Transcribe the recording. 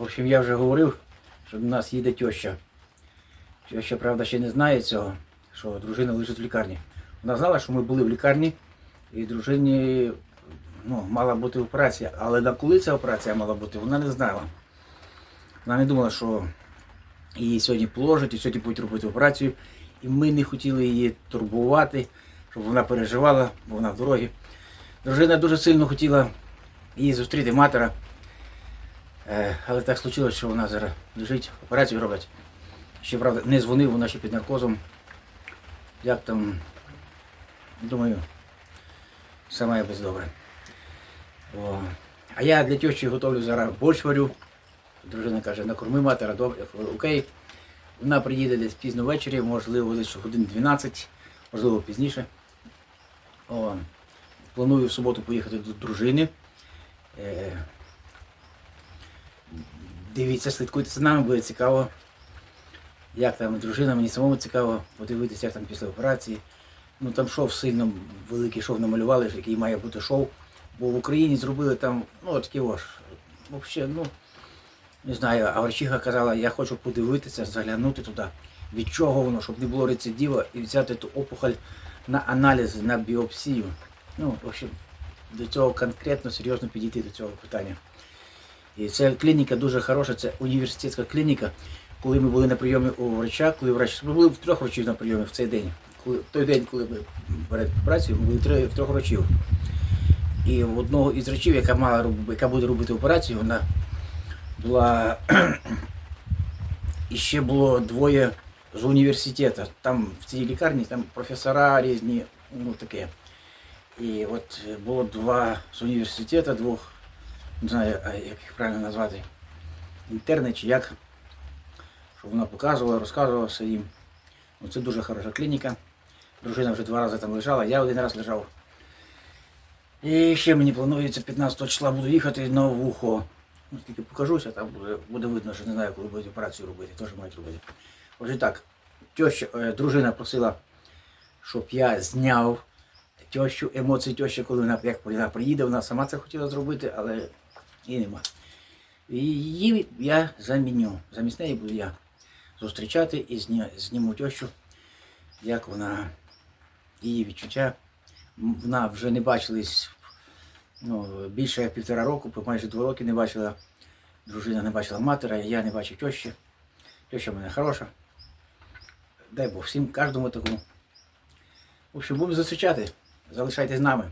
В общем, я вже говорив, що до нас їде теща. Теща, правда, ще не знає цього, що дружина лежить в лікарні. Вона знала, що ми були в лікарні, і дружині ну, мала бути операція. Але на коли ця операція мала бути, вона не знала. Вона не думала, що її сьогодні положать і сьогодні будуть робити операцію. І ми не хотіли її турбувати, щоб вона переживала, бо вона в дорогі. Дружина дуже сильно хотіла її зустріти матера. Е, Але так случилось, що вона зараз лежить, операцію роблять. Ще правда не дзвонив, вона ще під наркозом. Як там, думаю, все має бути добре. О. А я для тещі готовлю зараз борщ варю. Дружина каже, накорми матера, добре, окей. Вона приїде десь пізно ввечері, можливо, десь годин 12, можливо, пізніше. О. Планую в суботу поїхати до дружини. Е, Дивіться, слідкуйте за нами, буде цікаво. Як там дружина, мені самому цікаво подивитися, як там після операції. Ну там шов сильно великий шов намалювали, який має бути шов. Бо в Україні зробили там, ну такі ось, взагалі, ну, не знаю, а врачиха казала, я хочу подивитися, заглянути туди, від чого воно, щоб не було рецидива і взяти ту опухоль на аналіз, на біопсію. Ну, в общем, до цього конкретно серйозно підійти до цього питання. І ця клініка дуже хороша, це університетська клініка. Коли ми були на прийомі у врача, коли врач, ми були в трьох врачів на прийомі в цей день. Коли, той день, коли ми перед операцією, ми були в трьох врачів. І в одного із врачів, яка мала яка буде робити операцію, вона була і ще було двоє з університету. Там в цій лікарні там професора різні, ну таке. І от було два з університету, двох, не знаю, як їх правильно назвати, інтерни чи як, що вона показувала, розказувала все їм. Ну, це дуже хороша клініка. Дружина вже два рази там лежала, я один раз лежав. І ще мені планується 15 числа буду їхати на вухо. Ну, тільки покажуся, там буде, буде видно, що не знаю, коли будуть операцію робити, теж мають робити. Отже так, теща, е, дружина просила, щоб я зняв тещу, емоції тещі, коли вона, як приїде, вона сама це хотіла зробити, але її нема. І її я заміню. Замість неї буду я зустрічати і зніму тещу, як вона, її відчуття. Вона вже не бачились ну, більше півтора року, майже два роки не бачила. Дружина не бачила матера, я не бачив тещі. Теща в мене хороша. Дай Бог всім, кожному такому. В общем, будемо зустрічати. Залишайтесь з нами.